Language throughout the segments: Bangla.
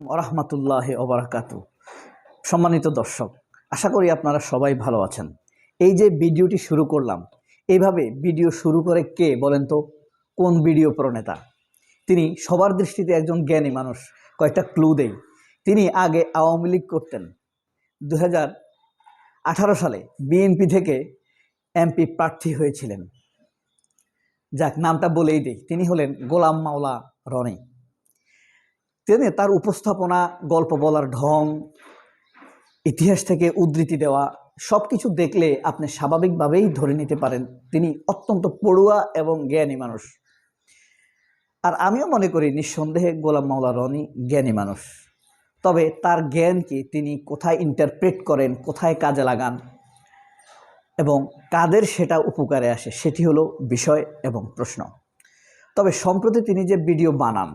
রহমতুল্লাহ ওবরাকাতু সম্মানিত দর্শক, আশা করি আপনারা সবাই ভালো আছেন। এই যে ভিডিওটি শুরু করলাম, এইভাবে ভিডিও শুরু করে কে বলেন তো? কোন ভিডিও প্রণেতা? তিনি সবার দৃষ্টিতে একজন জ্ঞানী মানুষ, কয়েকটা ক্লু দেই। তিনি আগে আওয়ামী লীগ করতেন। দু সালে বিএনপি থেকে এমপি প্রার্থী হয়েছিলেন। যাক, নামটা বলেই দিই। তিনি হলেন গোলাম মাওলা রনি। তিনি তার উপস্থাপনা, গল্প বলার ঢং, ইতিহাস থেকে উদ্ধৃতি দেওয়া সব কিছু দেখলে আপনি স্বাভাবিকভাবেই ধরে নিতে পারেন, তিনি অত্যন্ত পড়ুয়া এবং জ্ঞানী মানুষ। আর আমিও মনে করি নিঃসন্দেহে গোলাম মাওলা রনি জ্ঞানী মানুষ। তবে তার জ্ঞানকে তিনি কোথায় ইন্টারপ্রেট করেন, কোথায় কাজে লাগান এবং কাদের সেটা উপকারে আসে, সেটি হলো বিষয় এবং প্রশ্ন। তবে সম্প্রতি তিনি যে ভিডিও বানান,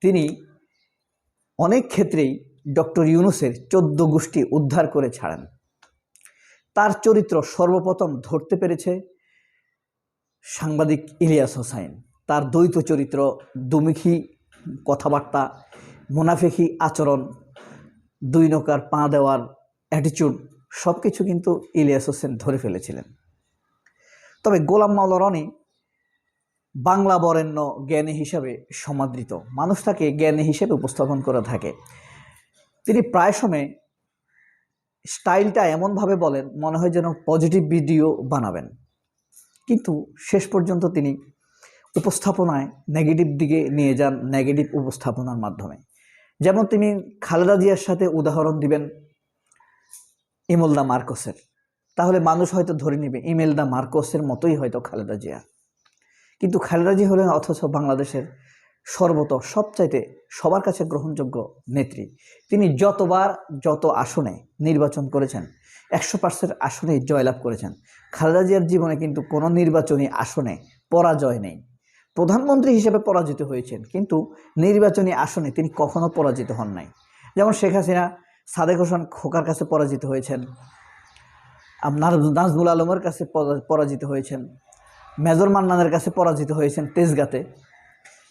তিনি অনেক ক্ষেত্রেই ডক্টর ইউনুসের চোদ্দ গোষ্ঠী উদ্ধার করে ছাড়েন। তার চরিত্র সর্বপ্রথম ধরতে পেরেছে সাংবাদিক ইলিয়াস হোসাইন। তার দ্বৈত চরিত্র দুমুখী কথাবার্তা, মুনাফেকি আচরণ, দুই নৌকার পা দেওয়ার অ্যাটিচিউড সব কিছু কিন্তু ইলিয়াস হোসেন ধরে ফেলেছিলেন। তবে গোলাম মাওলা রনি বাংলা বরেণ্য জ্ঞানী হিসাবে সমাদৃত। মানুষ তাকে জ্ঞানী হিসেবে উপস্থাপন করে থাকে। তিনি প্রায় সময় স্টাইলটা এমনভাবে বলেন, মনে হয় যেন পজিটিভ ভিডিও বানাবেন। কিন্তু শেষ পর্যন্ত তিনি উপস্থাপনায় নেগেটিভ দিকে নিয়ে যান, নেগেটিভ উপস্থাপনার মাধ্যমে। যেমন তিনি খালেদা জিয়ার সাথে উদাহরণ দিবেন ইমলদা মার্কসের। তাহলে মানুষ হয়তো ধরে নেবে, ইমেলদা মার্কসের মতোই হয়তো খালেদা জিয়া। কিন্তু খালেদা জি হলেন অথচ বাংলাদেশের সর্বত সবচাইতে সবার কাছে গ্রহণযোগ্য নেত্রী। তিনি যতবার যত আসনে নির্বাচন করেছেন, একশো পার্সেন্ট আসনে জয়লাভ করেছেন। খালেদা জিয়ার জীবনে কিন্তু কোনো নির্বাচনী আসনে পরাজয় নেই। প্রধানমন্ত্রী হিসেবে পরাজিত হয়েছেন, কিন্তু নির্বাচনী আসনে তিনি কখনো পরাজিত হন নাই। যেমন শেখ হাসিনা, সাদেক হোসেন খোকার কাছে পরাজিত হয়েছেন নাজমুল আলমের কাছে পরাজিত হয়েছেন মেজর মান্নানের কাছে পরাজিত হয়েছেন তেজগাতে।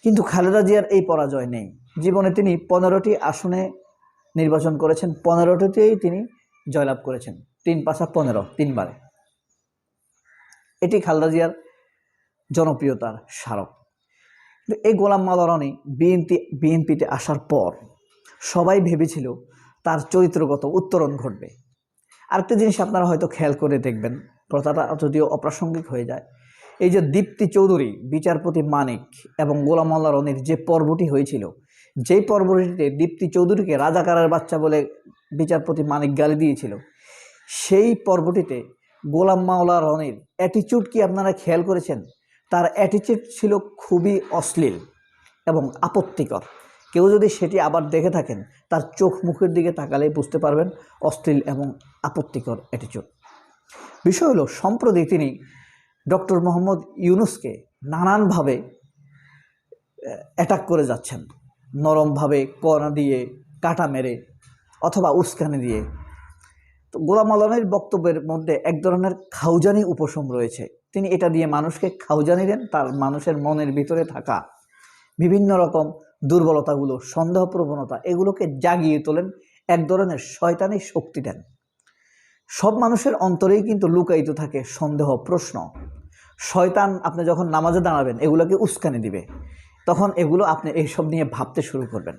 কিন্তু খালেদা জিয়ার এই পরাজয় নেই। জীবনে তিনি পনেরোটি আসনে নির্বাচন করেছেন, পনেরোটিতেই তিনি জয়লাভ করেছেন। তিন পাশা পনেরো, তিনবারে। এটি খালেদা জিয়ার জনপ্রিয়তার স্মারক। কিন্তু এই গোলাম মালারণী বিএনপি, বিএনপিতে আসার পর সবাই ভেবেছিল তার চরিত্রগত উত্তরণ ঘটবে। আরেকটা জিনিস আপনারা হয়তো খেয়াল করে দেখবেন কথাটা যদিও অপ্রাসঙ্গিক হয়ে যায় এই যে দীপ্তি চৌধুরী, বিচারপতি মানিক এবং গোলাম আল্লাহ রনির যে পর্বটি হয়েছিল, যেই পর্বটিতে দীপ্তি চৌধুরীকে রাজাকারের বাচ্চা বলে বিচারপতি মানিক গালি দিয়েছিল, সেই পর্বটিতে গোলাম মাওলা রনির অ্যাটিচিউড কি আপনারা খেয়াল করেছেন? তার অ্যাটিচিউড ছিল খুবই অশ্লীল এবং আপত্তিকর। কেউ যদি সেটি আবার দেখে থাকেন, তার চোখ মুখের দিকে তাকালে বুঝতে পারবেন অশ্লীল এবং আপত্তিকর অ্যাটিচিউড বিষয় হলো, সম্প্রতি তিনি ডক্টর মোহাম্মদ ইউনুসকে নানানভাবে অ্যাটাক করে যাচ্ছেন। নরমভাবে কণা দিয়ে কাটা মেরে অথবা উস্কানি দিয়ে। তো গোলাম আলমের বক্তব্যের মধ্যে এক ধরনের খাউজানি উপশম রয়েছে। তিনি এটা দিয়ে মানুষকে খাউজানি দেন, তার মানুষের মনের ভিতরে থাকা বিভিন্ন রকম দুর্বলতাগুলো, সন্দেহ প্রবণতা, এগুলোকে জাগিয়ে তোলেন, এক ধরনের শয়তানি শক্তি দেন। সব মানুষের অন্তরেই কিন্তু লুকায়িত থাকে সন্দেহ, প্রশ্ন। শয়তান আপনি যখন নামাজে দাঁড়াবেন, এগুলোকে উস্কানি দিবে। তখন এগুলো আপনি এইসব নিয়ে ভাবতে শুরু করবেন।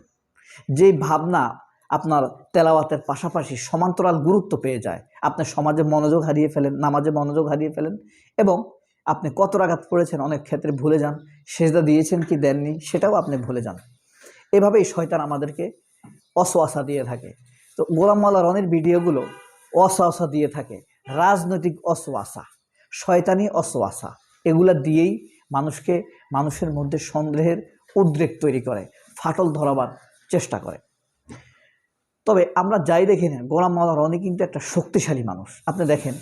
যেই ভাবনা আপনার তেলাওয়াতের পাশাপাশি সমান্তরাল গুরুত্ব পেয়ে যায়। আপনি সমাজে মনোযোগ হারিয়ে ফেলেন, নামাজে মনোযোগ হারিয়ে ফেলেন এবং আপনি কত রাগাত পড়েছেন অনেক ক্ষেত্রে ভুলে যান, সেজদা দিয়েছেন কি দেননি, সেটাও আপনি ভুলে যান। এভাবেই শয়তান আমাদেরকে অসোয়াশা দিয়ে থাকে। তো গোলাম মাল্লা রনির ভিডিওগুলো অসোয়াশা দিয়ে থাকে। রাজনৈতিক অসোয়াশা শয়তানি অসোয়াশা এগুলা দিয়েই মানুষকে মানুষের মধ্যে সন্দেহের উদ্রেক তৈরি করে, ফাটল ধরাবার চেষ্টা করে। তবে আমরা যাই দেখি না গোলাম মাওলা রনি কিন্তু একটা শক্তিশালী মানুষ। আপনি দেখেন,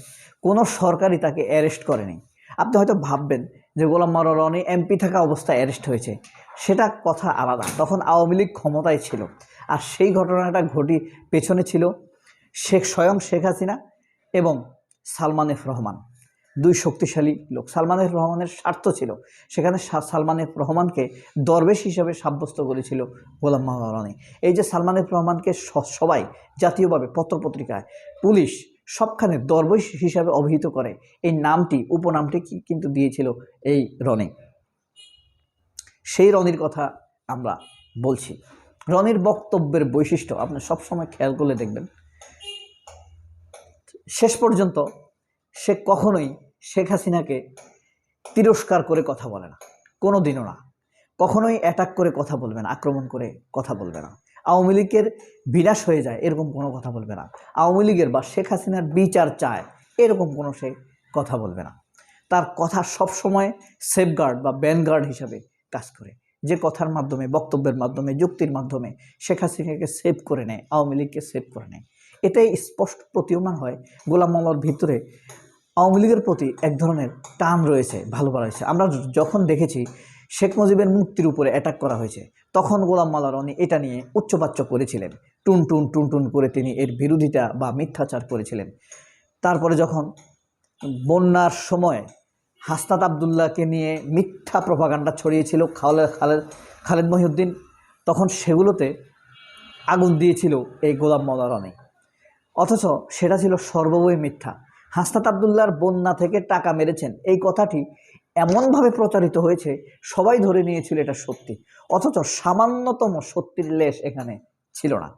কোনো সরকারই তাকে অ্যারেস্ট করেনি। আপনি হয়তো ভাববেন যে গোলাম মাওলা রনি এমপি থাকা অবস্থায় অ্যারেস্ট হয়েছে। সেটা কথা আলাদা। তখন আওয়ামী লীগ ক্ষমতায় ছিল আর সেই ঘটনাটা ঘটি পেছনে ছিল শেখ স্বয়ং শেখ হাসিনা এবং সালমান এফ রহমান। দুই শক্তিশালী লোক। সালমানের রহমানের স্বার্থ ছিল। সেখানে সালমানের রহমানকে দরবেশ হিসেবে সাব্যস্ত করেছিল গোলাম মাওলা রনি এই যে সালমানের রহমানকে সবাই জাতীয়ভাবে পত্রপত্রিকায় পুলিশ সবখানে দরবেশ হিসাবে অভিহিত করে, এই নামটি, উপনামটি কিন্তু দিয়েছিল এই রনি। সেই রনির কথা আমরা বলছি। রনির বক্তব্যের বৈশিষ্ট্য আপনি সবসময় খেয়াল করলে দেখবেন। শেষ পর্যন্ত সে কখনোই শেখ হাসিনাকে তিরস্কার করে কথা বলে না কোনো দিনও না। কখনোই অ্যাটাক করে কথা বলবে না, আক্রমণ করে কথা বলবে না। আওয়ামী লীগের বিনাশ হয়ে যায়, এরকম কোনো কথা বলবে না। আওয়ামী লীগের বা শেখ হাসিনার বিচার চায়, এরকম কোনো সে কথা বলবে না। তার কথা সবসময় সেফগার্ড বা ব্যানগার্ড হিসাবে কাজ করে। যে কথার মাধ্যমে, বক্তব্যের মাধ্যমে, যুক্তির মাধ্যমে শেখ হাসিনাকে সেভ করে নেয়, আওয়ামী লীগকে সেভ করে নেয়। এটাই স্পষ্ট প্রতীয়মান হয় গোলাম মামলার ভিতরে আওয়ামী লীগের প্রতি এক ধরনের টান রয়েছে, ভালোবাসা রয়েছে। আমরা যখন দেখেছি শেখ মুজিবের মুক্তির উপরে অ্যাটাক করা হয়েছে, তখন গোলাম মাল্লা রনি এটা নিয়ে উচ্চবাচ্য করেছিলেন। টুন টুন টুন টুন করে তিনি এর বিরোধিতা বা মিথ্যাচার করেছিলেন। তারপরে যখন বন্যার সময় হাসনাত আবদুল্লাহকে নিয়ে মিথ্যা প্রভাকাণ্ডা ছড়িয়েছিল খালেদ খালেদ খালেদ মহিউদ্দিন, তখন সেগুলোতে আগুন দিয়েছিল এই গোলাম মাল্লা রনি। অথচ সেটা ছিল সর্ববই মিথ্যা হাসনাত আবদুল্লাহর বন্যা থেকে টাকা মেরেছেন। এই কথাটি এমনভাবে প্রচারিত হয়েছে, সবাই ধরে নিয়েছিল এটা সত্যি। অথচ সামান্যতম সত্যির লেশ এখানে ছিল না।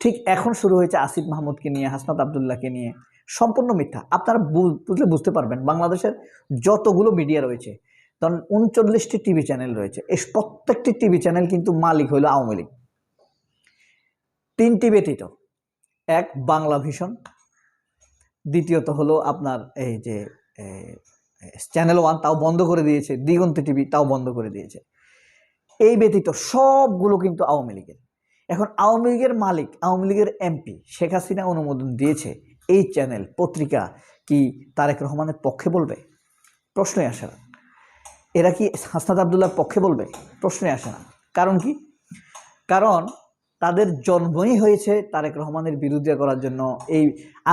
ঠিক এখন শুরু হয়েছে আসিফ মাহমুদকে নিয়ে, হাসনাত আবদুল্লাহকে নিয়ে। সম্পূর্ণ মিথ্যা। আপনারা বুঝলে বুঝতে পারবেন, বাংলাদেশের যতগুলো মিডিয়া রয়েছে, ধরুন উনচল্লিশটি টিভি চ্যানেল রয়েছে এই প্রত্যেকটি টিভি চ্যানেল কিন্তু মালিক হইল আওয়ামী লীগ। তিনটি ব্যতীত, এক বাংলা ভিশন দ্বিতীয়ত হলো আপনার এই যে চ্যানেল ওয়ান তাও বন্ধ করে দিয়েছে, দিগন্ত টিভি তাও বন্ধ করে দিয়েছে। এই ব্যতীত সবগুলো কিন্তু আওয়ামী লীগের। এখন আওয়ামী লীগের মালিক, আওয়ামী লীগের এমপি শেখ হাসিনা অনুমোদন দিয়েছে এই চ্যানেল পত্রিকা কি তারেক রহমানের পক্ষে বলবে? প্রশ্নই আসে না। এরা কি হাসনাত আবদুল্লার পক্ষে বলবে? প্রশ্নই আসে না। কারণ কি? কারণ তাদের জন্মই হয়েছে তারেক রহমানের বিরোধিতা করার জন্য, এই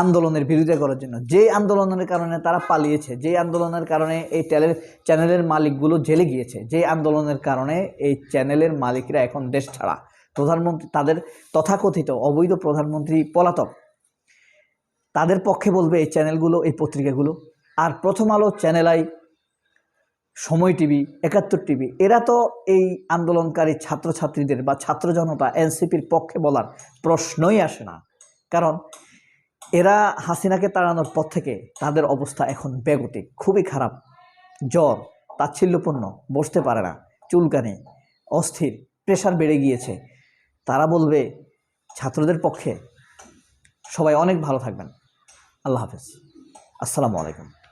আন্দোলনের বিরোধিতা করার জন্য। যে আন্দোলনের কারণে তারা পালিয়েছে যে আন্দোলনের কারণে এই চ্যানেল, চ্যানেলের মালিকগুলো জেলে গিয়েছে যে আন্দোলনের কারণে এই চ্যানেলের মালিকরা এখন দেশ ছাড়া। প্রধানমন্ত্রী, তাদের তথাকথিত অবৈধ প্রধানমন্ত্রী পলাতক, তাদের পক্ষে বলবে এই চ্যানেলগুলো, এই পত্রিকাগুলো। আর Prothom Alo channel I Somoy TV, Ekattor TV, এরা তো এই আন্দোলনকারী ছাত্রছাত্রীদের বা ছাত্র জনতা, এনসিপির পক্ষে বলার প্রশ্নই আসে না। কারণ এরা হাসিনাকে তাড়ানোর পর থেকে তাদের অবস্থা এখন বেগতিক, খুবই খারাপ। জ্বর, তাচ্ছিল্যপূর্ণ, বসতে পারে না চুলকানি অস্থির, প্রেশার বেড়ে গিয়েছে। তারা বলবে, ছাত্রদের পক্ষে সবাই অনেক ভালো থাকবেন। আল্লাহ হাফেজ। আসসালামু আলাইকুম।